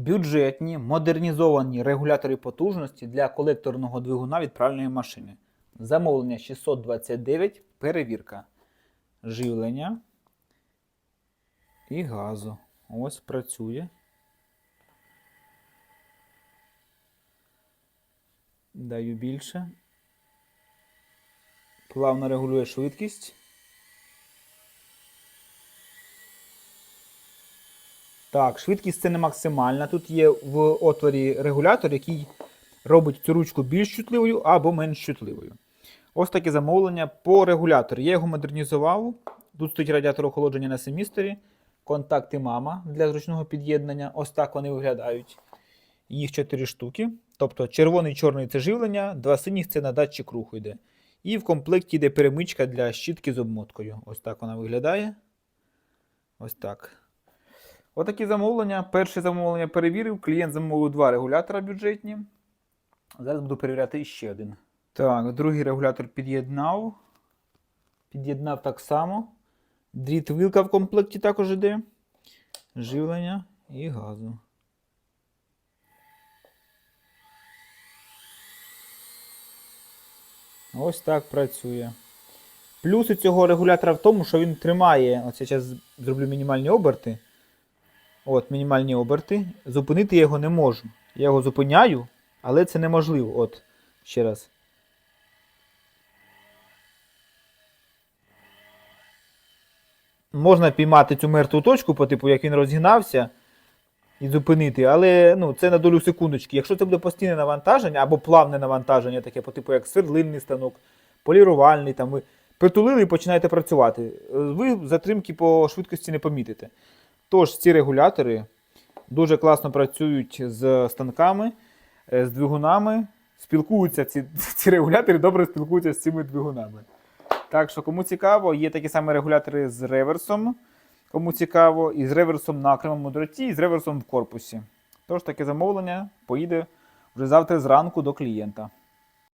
бюджетні модернізовані регулятори потужності для колекторного двигуна відправленої машини. Замовлення 629, перевірка живлення і газу. Ось працює. Даю більше. Плавно регулює швидкість. Так, швидкість це не максимальна. Тут є в отворі регулятор, який робить цю ручку більш чутливою або менш чутливою. Ось таке замовлення по регулятору. Я його модернізував. Тут стоїть радіатор охолодження на семістері, контакти мама для зручного під'єднання. Ось так вони виглядають. Їх 4 штуки. Тобто червоний чорний це живлення, два синіх це на датчик руху йде. І в комплекті йде перемичка для щітки з обмоткою. Ось так вона виглядає. Ось так. Отакі замовлення. Перше замовлення перевірив. Клієнт замовив два регулятора бюджетні. Зараз буду перевіряти ще один. Так, другий регулятор під'єднав. Під'єднав так само. Дріт вилка в комплекті також йде. Живлення і газу. Ось так працює. Плюси цього регулятора в тому, що він тримає. Ось я зараз зроблю мінімальні оберти. От, мінімальні оберти. Зупинити я його не можу. Я його зупиняю, але це неможливо. От, ще раз. Можна піймати цю мертву точку, по типу, як він розігнався, і зупинити, але ну, це на долю секундочки. Якщо це буде постійне навантаження або плавне навантаження, таке по типу як свердлинний станок, полірувальний, там ви притулили і починаєте працювати, ви затримки по швидкості не помітите. Тож ці регулятори дуже класно працюють з станками, е, з двигунами. Спілкуються ці, ці регулятори добре спілкуються з цими двигунами. Так що, кому цікаво, є такі самі регулятори з реверсом. Кому цікаво, і з реверсом на окремому дроті, і з реверсом в корпусі. Тож таке замовлення поїде вже завтра зранку до клієнта.